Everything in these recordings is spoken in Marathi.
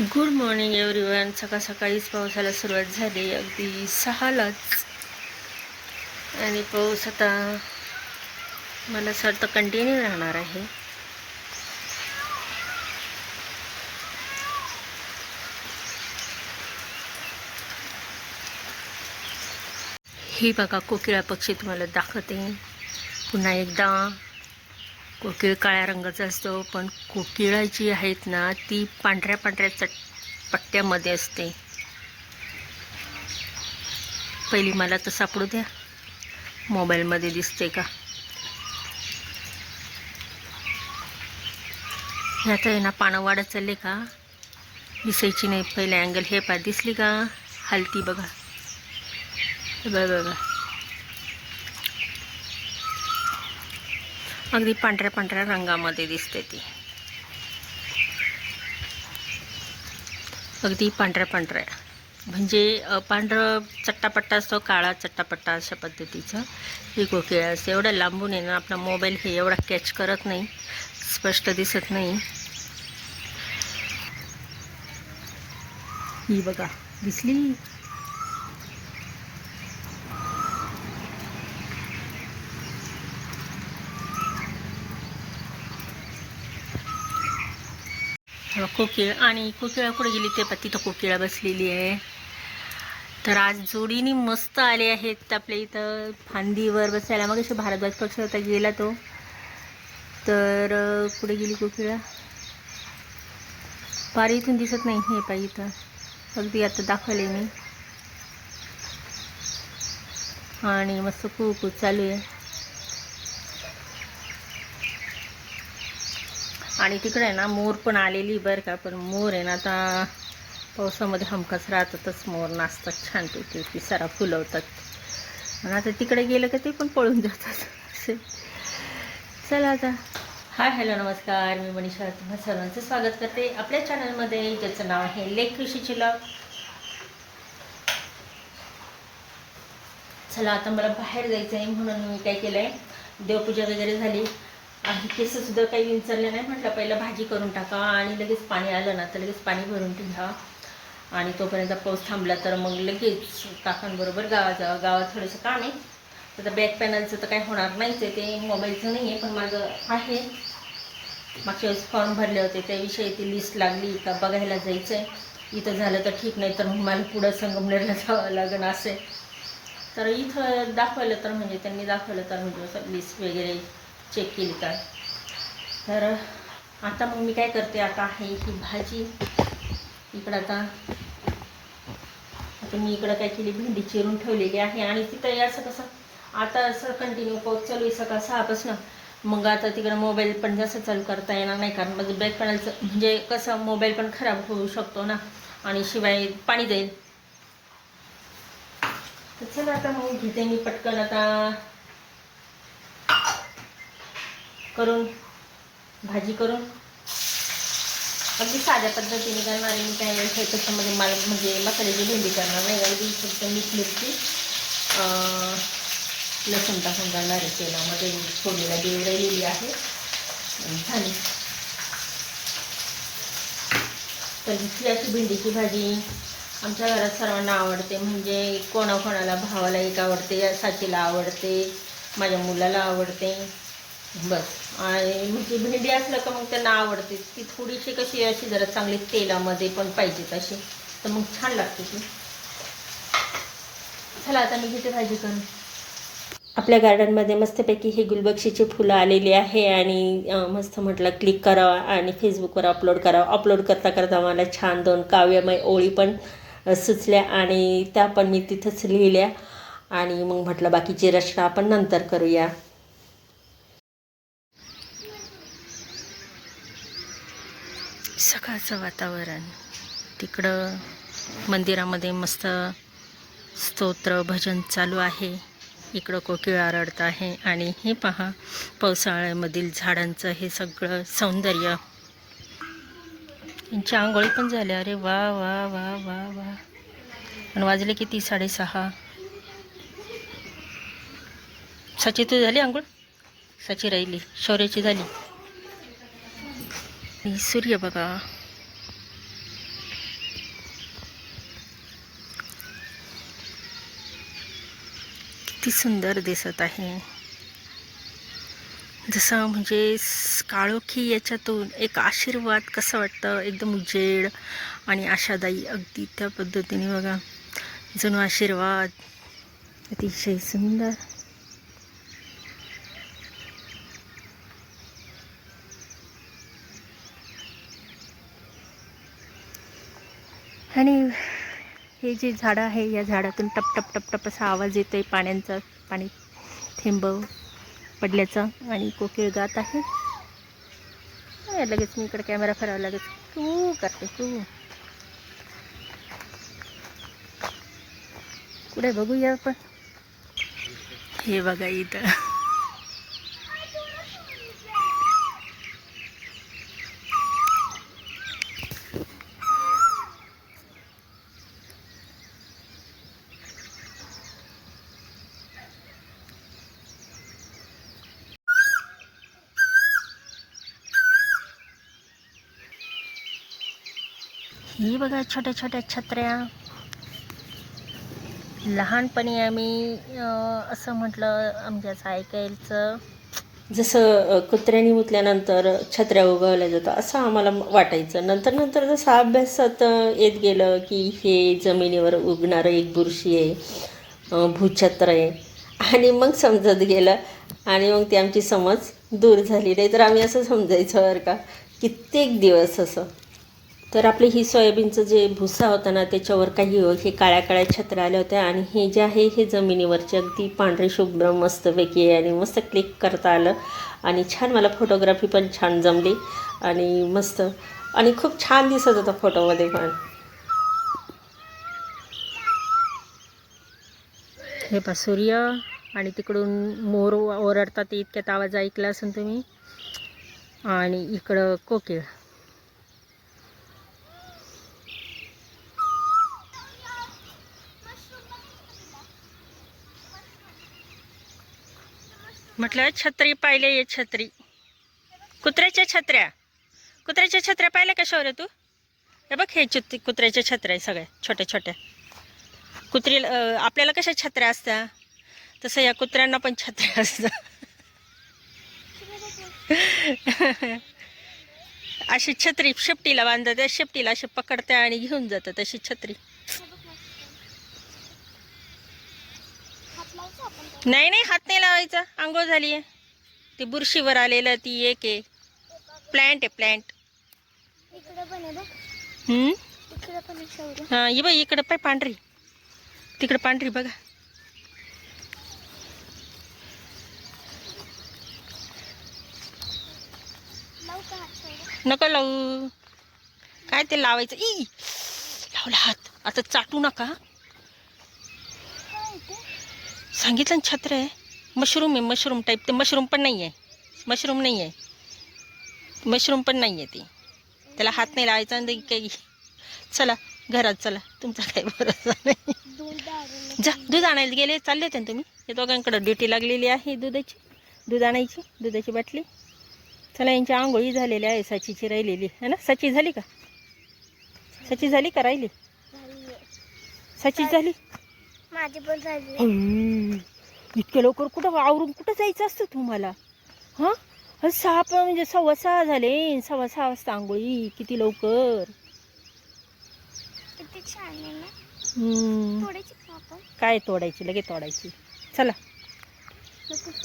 गुड मॉर्निंग एव्हरीवन सकाळ सकाळीच पावसाला सुरुवात झाली. अगदी सहालाच. आणि पाऊस आता मला असं वाटतं कंटिन्यू राहणार आहे. ही बघा कोकिळा पक्षी तुम्हाला दाखवते. पुन्हा एकदा. कोकिळ काळ्या रंगाचा असतो पण कोकिळा जी आहेत ना ती पांढऱ्या पांढऱ्या चट पट्ट्यामध्ये असते. पहिली मला तर सापडू द्या. मोबाईलमध्ये दिसते का? हे आता आहे ना पानं वाढत चालले का? दिसायची नाही पहिले अँगल हे पा दिसली का? हलती बघा. बघा बघा. अगदी पांढऱ्या पांढऱ्या रंगामध्ये दिसते ती. अगदी पांढऱ्या पांढऱ्या. म्हणजे पांढरं चट्टापट्टा असतो काळा चट्टापट्टा अशा पद्धतीचं. ही कोकिळा असते. एवढं लांबून येणं आपला मोबाईल हे एवढा कॅच करत नाही. स्पष्ट दिसत नाही. ही बघा दिसली? कोकिळ. आणि कोकिळा कुठे गेली? ते पण तिथं कोकिळा बसलेली आहे. तर आज जोडीने मस्त आले आहेत आपल्या इथं फांदीवर बसायला. मग असे भारद्वाज पक्ष होता गेला तो. तर कुठे गेली कोकिळा? पारी इथून दिसत नाही हे पाहिजे इथं. अगदी आता दाखवले मी. आणि मस्त खूप चालू आहे. आणि तिकडे आहे ना मोर पण आलेली बरं का पण मोर आहे ना आता पावसामध्ये हमखास राहतातच मोर नाचतात छानपैकी पिसारा फुलवतात आणि आता तिकडे गेलं का ते पण पळून जातात. असे. चला आता. हाय हॅलो नमस्कार. मी मनीषा तुम्हा सर्वांचं स्वागत करते आपल्या चॅनलमध्ये ज्याचं नाव आहे लेख कृषीची लव चला आता मला बाहेर जायचं आहे म्हणून मी काय केलं आहे देवपूजा वगैरे झाली. आणि केसंसुद्धा काही विंचरले नाही. म्हटलं पहिलं भाजी करून टाका आणि लगेच पाणी आलं ना तर लगेच पाणी भरून ठेवा. आणि तोपर्यंत पाऊस थांबला तर मग लगेच काकांबरोबर गावा जावं. गावात थोडंसं काम आहे. तर बॅक पॅनलचं तर काही होणार नाहीच आहे. ते मोबाईलचं नाही आहे पण माझं आहे. मागच्या वेळेस फॉर्म भरले होते त्याविषयी ती लिस्ट लागली का बघायला जायचं आहे इथं झालं तर ठीक नाही तर मग मला पुढं संगमनेरला जावं लागेल असेल तर इथं दाखवलं तर म्हणजे त्यांनी दाखवलं तर म्हणजे असं लिस्ट वगैरे चेक केली तर तर आता मग मी काय करते आता आहे ही भाजी इकडं आता आता मी इकडं काय केली भेंडी चिरून ठेवलेली आहे आणि तिथं असं कसं आता असं कंटिन्यू पाऊस चालू आहे सकाळ सहापासून. मग आता तिकडं मोबाईल पण जास्त चालू करता येणार नाही कारण माझं बॅक पॅनलचं म्हणजे कसं मोबाईल पण खराब होऊ शकतो ना आणि शिवाय पाणी जाईल. तर चला आता मग घेते मी पटकन आता. करून भाजी करून. अगदी साध्या पद्धतीने करणार आहे मी काय त्याच्यामध्ये मला म्हणजे मसाल्याची भेंडी करणार नाही. अगदी फक्त मीठ मिरची लसूण टाकून करणार आहे तेलामध्ये. फोडणीला देव राहिलेली आहे. आणि झाली तर ही अशी भेंडीची भाजी आमच्या घरात सर्वांना आवडते. म्हणजे कोणाकोणाला भावाला एक आवडते साचीला आवडते माझ्या मुलाला आवडते. बस. आणि म्हणजे भेंडी असलं का मग त्यांना आवडते. ती थोडीशी कशी अशी जरा चांगली तेलामध्ये पण पाहिजे तशी. तर मग छान लागते ती. चला आता मी घेते भाजी करून. आपल्या गार्डनमध्ये मस्तपैकी हे गुलबक्षीचे फुलं आलेली आहे आणि मस्त म्हटलं क्लिक करावा आणि फेसबुकवर अपलोड करावं. अपलोड करता करता मला छान दोन काव्यमय ओळी पण सुचल्या आणि त्या पण मी तिथंच लिहिल्या. आणि मग म्हटलं बाकीची रचना आपण नंतर करूया. सकाळचं वातावरण. तिकडं मंदिरामध्ये मस्त स्तोत्र भजन चालू आहे. इकडं कोकिळ आरडत आहे. आणि हे पहा पावसाळ्यामधील झाडांचं हे सगळं सौंदर्य. यांची आंघोळी पण झाली. अरे वा वा वा वा वा. आणि वाजले किती? साडेसहा. सची तू झाली आंघोळ? सची राहिली. शौर्याची झाली. आणि सूर्य बघा किती सुंदर दिसत आहे जसं म्हणजे काळोखी याच्यातून एक आशीर्वाद कसं वाटतं एकदम उजेड आणि आशादायी अगदी त्या पद्धतीने बघा जणू आशीर्वाद अतिशय सुंदर आणि हे जे झाडं आहे या झाडातून टप टप टप टप असा आवाज येतो आहे पाण्यांचा. पाणी थेंब पडल्याचा आणि कोकिळ गात आहे. लगेच मी इकडे कॅमेरा फिरावा लगेच तू करते तू. कुठे बघूया आपण? हे बघा इथं. ही बघा छोट्या छोट्या छत्र्या. लहानपणी आम्ही असं म्हटलं आमच्या ऐकायचं जसं कुत्र्यानी मुतल्यानंतर छत्र्या उगवल्या जातात असं आम्हाला वाटायचं. नंतर नंतर जसं अभ्यासात येत गेलं की हे जमिनीवर उगणारं एक बुरशी आहे भूछत्र आहे. आणि मग समजत गेलं आणि मग ती आमची समज दूर झाली. नाही तर आम्ही असं समजायचं बरं का. कित्येक दिवस असं. तर आपली ही सोयाबीनचं जे भुसा होता ना त्याच्यावर काही हे काळ्या काळ्या छत्र्या आल्या होत्या आणि हे जे आहे हे जमिनीवरचे अगदी पांढरे शुभ्र मस्तपैकी आणि मस्त क्लिक करता आलं. आणि छान मला फोटोग्राफी पण छान जमली आणि मस्त. आणि खूप छान दिसत होता फोटोमध्ये पण. हे पा सूर्य आणि तिकडून मोर ओरडतात इतक्यात आवाज ऐकला असेल तुम्ही. आणि इकडं कोकिळ. म्हटलं छत्री पाहिले ये छत्री. कुत्र्याच्या छत्र्या. कुत्र्याच्या छत्र्या पाहिल्या का शौर्य तू? हे बघ हे चित्ती कुत्र्याच्या छत्र्या आहे सगळ्या छोट्या छोट्या. कुत्री आपल्याला कशा छत्र्या असत्या? तसं या कुत्र्यांना पण छत्र्या असतात. अशी छत्री शेपटीला बांधतात शेपटीला अशी पकडत्या आणि घेऊन जातात अशी छत्री. नाही नाही हात नाही लावायचा. आंघोळ झाली आहे. ती बुरशीवर आलेलं ती एक आहे. प्लॅन्ट आहे प्लॅन्ट हम्म? हां ये बाई इकडं पाय पांढरी. तिकडं पांढरी बघा. नको लावू. काय ते लावायचं? ई लावला हात. आता चाटू नका. सांगितलं ना छत्र आहे. मशरूम आहे मशरूम टाईप ते मशरूम पण नाही आहे मशरूम नाही आहे मशरूम पण नाही आहे ते. त्याला हात नाही लावायचा आणि काही चला घरात चला. तुमचा काही भरोसा नाही. जा दूध आणायला गेले चालले होते ना तुम्ही? हे दोघांकडे ड्युटी लागलेली आहे दुधाची. दूध आणायची दुधाची बाटली. चला यांची आंघोळी झालेली आहे सचीची राहिलेली. है ना? सची झाली का? सची झाली का राहिली? झाली सची झाली? माझी पण झाली. इतक्या लवकर कुठं आवरून कुठं जायचं असतं तुम्हाला? हां? सहा पण म्हणजे सव्वा सहा झाले. सव्वा सहा वाजता आंघोळी. किती लवकर? किती छान काय तोडायची? लगे तोडायची. चला.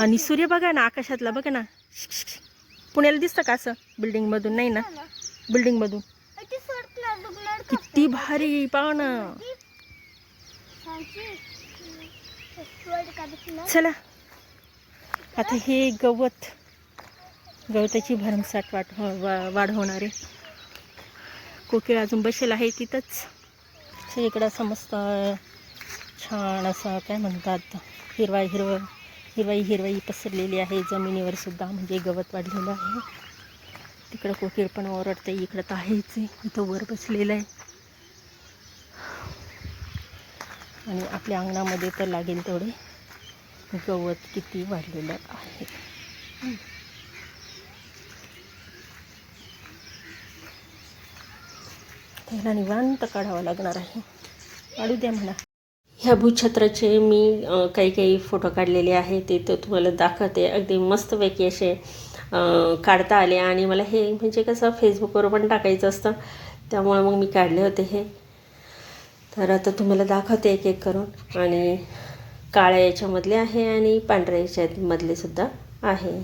आणि सूर्य बघा ना आकाशातला बघा ना. पुण्याला दिसतं का असं? बिल्डिंगमधून नाही ना? ना. बिल्डिंगमधून अरे ते सरकणार डुबणार का? किती भारी पाहा ना छानची. वर का दिसणार? चला. आता हे गवत गवताची भरमसाठ वाट हो, वा- वाढ होणार आहे. कोकिळ अजून बसेल आहे तिथंच. इकडं समस्त छान असं काय म्हणतात हिरवा हिरव हिरवाई हिरवाई पसरलेली आहे. जमिनीवर सुद्धा म्हणजे गवत वाढलेलं आहे. तिकडं कोकिळ पण ओरडते इकडं तर आहेच आहे इथं वर बसलेलं आहे. आणि आपल्या अंगणामध्ये तर लागेल तेवढे. गवत किती वाढलेलं आहे. त्याला निवांत काढावं लागणार आहे. काढू द्या म्हणा. ह्या भूछत्राचे मी काही काही फोटो काढलेले आहे ते तर तुम्हाला दाखवते. अगदी मस्तपैकी असे काढता आले. आणि मला हे म्हणजे कसं फेसबुकवर पण टाकायचं असतं. त्यामुळे मग मी काढले होते हे. तर आता तुम्हाला दाखवते एक एक करून. आणि काळ्या याच्यामधले आहे आणि पांढऱ्या याच्यामधले सुद्धा आहे.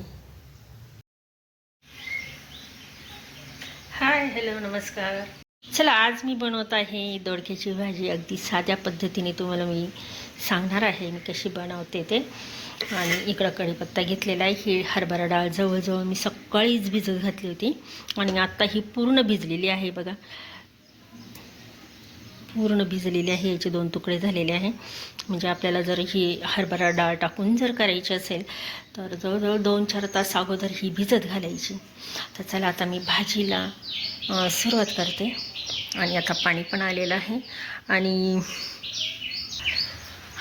हाय हॅलो नमस्कार. चला आज मी बनवत आहे दोडक्याची भाजी. अगदी साध्या पद्धतीने तुम्हाला मी सांगणार आहे मी कशी बनवते ते. आणि इकडं कढीपत्ता घेतलेला आहे. ही हरभरा डाळ जवळजवळ मी सकाळीच भिजत घातली होती. आणि आत्ता ही पूर्ण भिजलेली आहे बघा. पूर्ण भिजलेली आहे याचे दोन तुकडे झालेले आहे. म्हणजे आपल्याला जर ही हरभरा डाळ टाकून जर करायची असेल तर जवळजवळ दोन चार तास अगोदर ही भिजत घालायची. तर चला आता मी भाजीला सुरुवात करते. आणि आता पाणी पण आलेलं आहे. आणि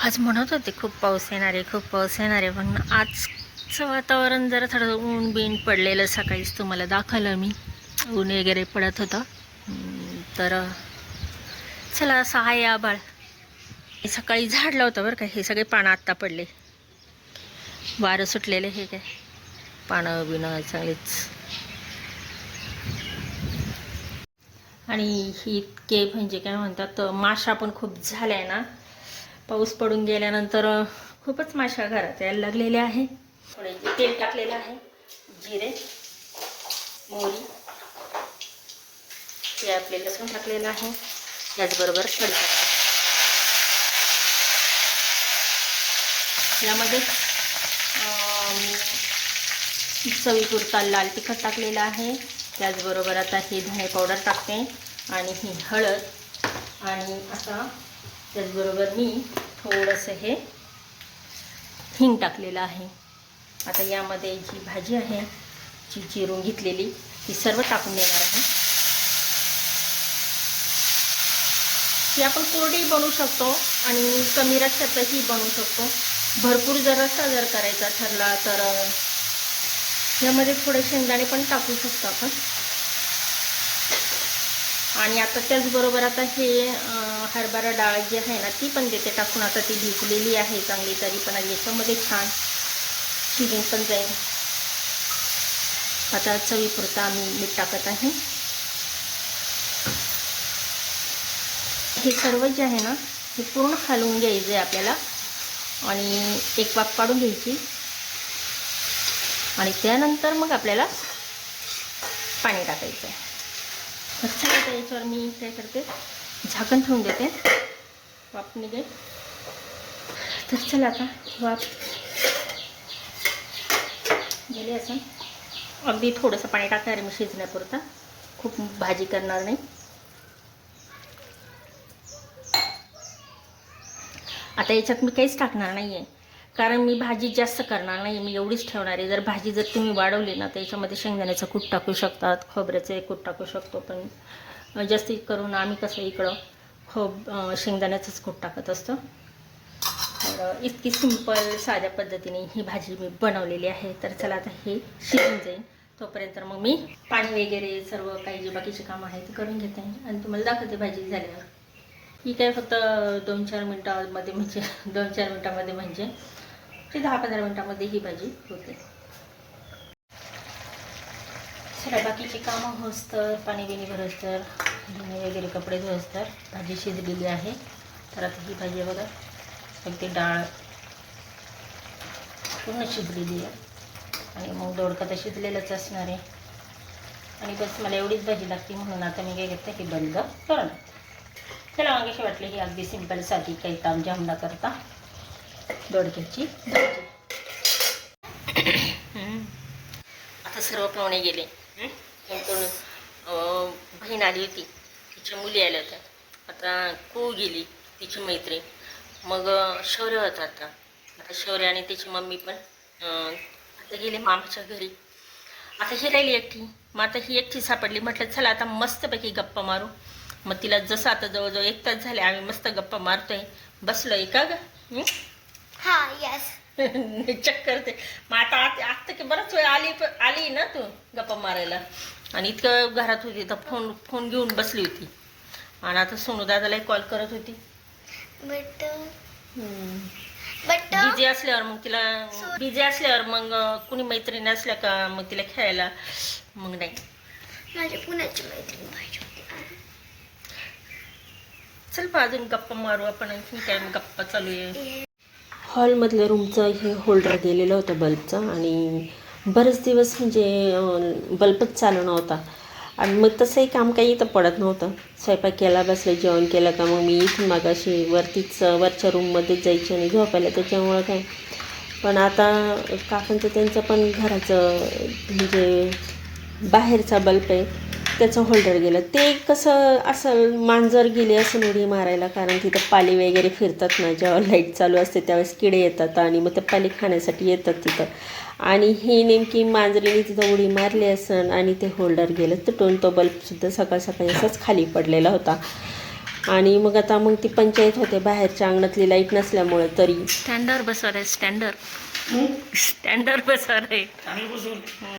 आज म्हणत होते खूप पाऊस येणार आहे खूप पाऊस येणार आहे. पण आजचं वातावरण जरा थोडं ऊन बिन पडलेलं सकाळीच तुम्हाला दाखवलं मी. ऊन वगैरे पडत होतं. तर चला सहा आहे आबाळ हे सकाळी झाडलं होतं बरं का हे सगळे पानं आत्ता पडले. वारं सुटलेले हे काय. पानं बिनं चांगलेच आणि ही इतके म्हणजे काय म्हणतात माशा पण खूप झाल्या आहे ना. पाऊस पडून गेल्यानंतर खूपच माशा घरात यायला लागलेल्या आहे. थोडे तेल टाकलेलं आहे जिरे मोरी हे आपले लसूण टाकलेलं आहे. त्याचबरोबर कढीपत्ता यामध्ये चवीपुरता लाल तिखट टाकलेलं आहे. त्याचबरोबर आता हे धणे पावडर टाकते आणि ही हळद. आणि आता त्याचबरोबर मी थोडंसं हे हिंग टाकलेलं आहे. आता यामध्ये जी भाजी आहे जी चिरून घेतलेली ती सर्व टाकून देणार आहे. ती आपण कोरडी बनवू शकतो आणि कमी रस्त्यातही बनवू शकतो. भरपूर जर रस्ता जर करायचा ठरला तर यामध्ये थोडे शेंगदाणे पण टाकू शकतो आपण. आणि आता त्याचबरोबर आता हे हरभरा डाळ जी आहे ना ती पण देते टाकून. आता ती भिजलेली आहे चांगली तरी पण याच्यामध्ये छान शिजून पण जाईल. आता चवीपुरता आम्ही मीठ टाकत आहे. हे सर्व जे आहे ना हे पूर्ण हलवून घ्यायचं आहे आपल्याला. आणि एक वाफ काढून घ्यायची. आणि त्यानंतर मग आपल्याला पाणी टाकायचं आहे तर चला याच्यावर मी काय करते झाकण ठेवून देते. वाफ निघेल. तर चला आता वाफ गेले असं अगदी थोडंसं पाणी टाकणार आहे मी शिजण्यापुरता. खूप भाजी करणार नाही. आता याच्यात मी काहीच टाकणार नाही आहे कारण मी भाजी जास्त करणार नाही मी एवढीच ठेवणार आहे. जर भाजी जर तुम्ही वाढवली ना तर याच्यामध्ये शेंगदाण्याचं कूट टाकू शकतात खोबऱ्याचं कूट टाकू शकतो. पण जास्ती करून आम्ही कसं इकडं खोब शेंगदाण्याचंच कूट टाकत असतो. तर इतकी सिंपल साध्या पद्धतीने ही भाजी मी बनवलेली आहे. तर चला आता हे शिजून जाईल. तोपर्यंत मग मी पाणी वगैरे सर्व काही जे बाकीचे कामं आहे ते करून घेते. आणि तुम्हाला दाखवते भाजी झाल्यावर. ही काय फक्त दोन चार मिनटामध्ये म्हणजे दोन चार मिनटामध्ये म्हणजे ते दहा पंधरा मिनटामध्ये ही भाजी होते. सगळ्या बाकीची कामं होस तर पाणी बिणी भरस तर धुणे वगैरे कपडे धुवस तर भाजी शिजलेली आहे. तर आता ही भाजी बघा अगदी डाळ पूर्ण शिजलेली आहे. आणि मग दोडका तर शिजलेलंच असणार आहे. आणि बस मला एवढीच भाजी लागते म्हणून आता मी काय घेते की बंद करणार चला मग कशी वाटली ही अगदी सिंपल साधी काही ताम न करता दोडक्याची. आता सर्व पाहुणे गेले. बहीण आली होती. तिच्या मुली आल्या होत्या. आता कू गेली तिची मैत्री मग शौर्य होता आता. आता शौर्य आणि तिची मम्मी पण आता गेले मामाच्या घरी. आता ही राहिली एकटी. मग आता ही एकटी सापडली. म्हटलं चला आता मस्तपैकी गप्पा मारू. मग तिला जसं आता जवळजवळ एक तास झाले आम्ही मस्त गप्पा मारतोय. बसलोय का ग? हं? यस चक्कर ते मग आता आत- की बराच वेळ आली आली ना तू गप्पा मारायला? आणि इतकं घरात होती तर फोन फोन घेऊन बसली होती. आणि आता सोनू दादालाही कॉल करत होती. बट बट बिझी असल्यावर मग तिला बिझी असल्यावर मग कुणी मैत्रिणी असल्या का मग तिला खेळायला? मग नाही. माझ्या पुण्याची मैत्रीण पाहिजे. चल पा अजून गप्पा मारू आपण आणखी काय गप्पा चालू आहे. हॉलमधल्या रूमचं हे होल्डर गेलेलं होतं बल्बचं आणि बरेच दिवस म्हणजे बल्बच चालू नव्हता. आणि मग तसंही काम काही इथं पडत नव्हतं. स्वयंपाक केला बसलं जेवण केलं का मग मी इथून मागाशी वरतीच वरच्या रूममध्येच जायची आणि झोपायला त्याच्यामुळं काय. पण आता काकांचं त्यांचं पण घराचं म्हणजे बाहेरचा बल्ब आहे. त्याचं होल्डर गेलं. ते कसं असं मांजर गेली असं उडी मारायला कारण तिथं पाली वगैरे फिरतात ना जेव्हा लाइट चालू असते त्यावेळेस किडे येतात आणि मग ते पाली खाण्यासाठी येतात तिथं. आणि ही नेमकी मांजरीने तिथं उडी मारली असन आणि ते होल्डर गेलं. तुटून तो बल्बसुद्धा सकाळ सकाळी असाच खाली पडलेला होता. आणि मग आता मग ती पंचायत होते. बाहेरच्या अंगणातली लाइट नसल्यामुळे तरी. स्टँडर बसवर आहे स्टँडर स्टँडर बसवर आहे